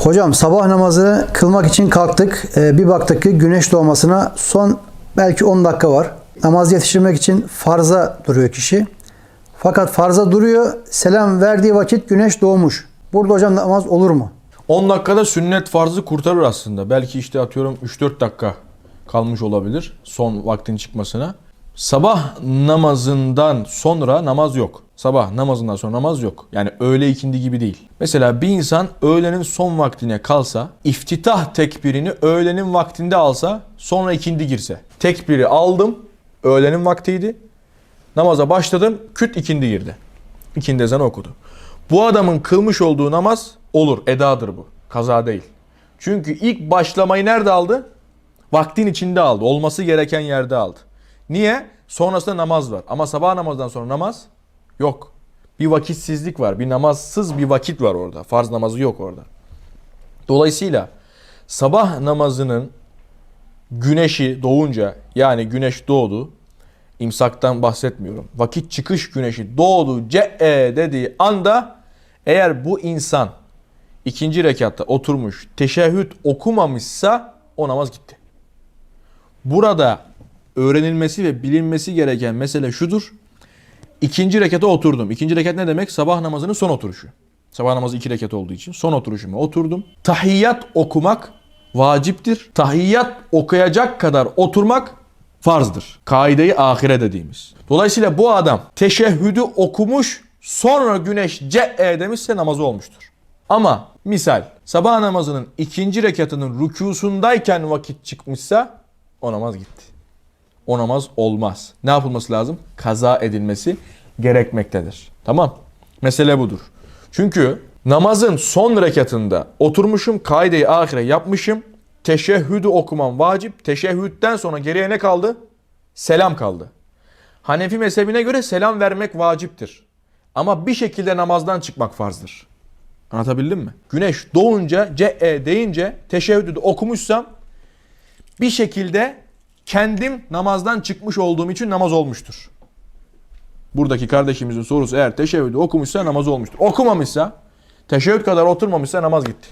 Hocam sabah namazı kılmak için kalktık. Ee, bir baktık ki güneş doğmasına son belki 10 dakika var. Namaz yetiştirmek için farza duruyor kişi. Fakat farza duruyor. Selam verdiği vakit güneş doğmuş. Burada hocam namaz olur mu? 10 dakikada sünnet farzı kurtarır aslında. Belki işte atıyorum 3-4 dakika kalmış olabilir son vaktin çıkmasına. Sabah namazından sonra namaz yok. Sabah namazından sonra namaz yok. Yani öğle ikindi gibi değil. Mesela bir insan öğlenin son vaktine kalsa, iftitah tekbirini öğlenin vaktinde alsa, sonra ikindi girse. Tekbiri aldım, öğlenin vaktiydi. Namaza başladım, küt ikindi girdi. İkindi ezanı okudu. Bu adamın kılmış olduğu namaz olur, edadır bu. Kaza değil. Çünkü ilk başlamayı nerede aldı? Vaktin içinde aldı. Olması gereken yerde aldı. Niye? Sonrasında namaz var. Ama sabah namazdan sonra namaz yok. Bir vakitsizlik var. Bir namazsız bir vakit var orada. Farz namazı yok orada. Dolayısıyla sabah namazının güneşi doğunca yani güneş doğdu. imsaktan bahsetmiyorum. Vakit çıkış güneşi doğdu ce'e dediği anda eğer bu insan ikinci rekatta oturmuş teşehhüd okumamışsa o namaz gitti. Burada öğrenilmesi ve bilinmesi gereken mesele şudur. İkinci rekata oturdum. İkinci rekat ne demek? Sabah namazının son oturuşu. Sabah namazı iki rekat olduğu için son oturuşuma oturdum. Tahiyyat okumak vaciptir. Tahiyyat okuyacak kadar oturmak farzdır. Kaideyi ahire dediğimiz. Dolayısıyla bu adam teşehhüdü okumuş sonra güneş ce'e demişse namazı olmuştur. Ama misal sabah namazının ikinci rekatının rükûsundayken vakit çıkmışsa o namaz gitti. O namaz olmaz. Ne yapılması lazım? Kaza edilmesi gerekmektedir. Tamam. Mesele budur. Çünkü namazın son rekatında oturmuşum, kaideyi ahire yapmışım. Teşehhüdü okumam vacip. Teşehhütten sonra geriye ne kaldı? Selam kaldı. Hanefi mezhebine göre selam vermek vaciptir. Ama bir şekilde namazdan çıkmak farzdır. Anlatabildim mi? Güneş doğunca ce'e deyince teşehhüdü okumuşsam bir şekilde kendim namazdan çıkmış olduğum için namaz olmuştur. Buradaki kardeşimizin sorusu eğer teşehhüdü okumuşsa namaz olmuştur. Okumamışsa, teşehhüd kadar oturmamışsa namaz gitti.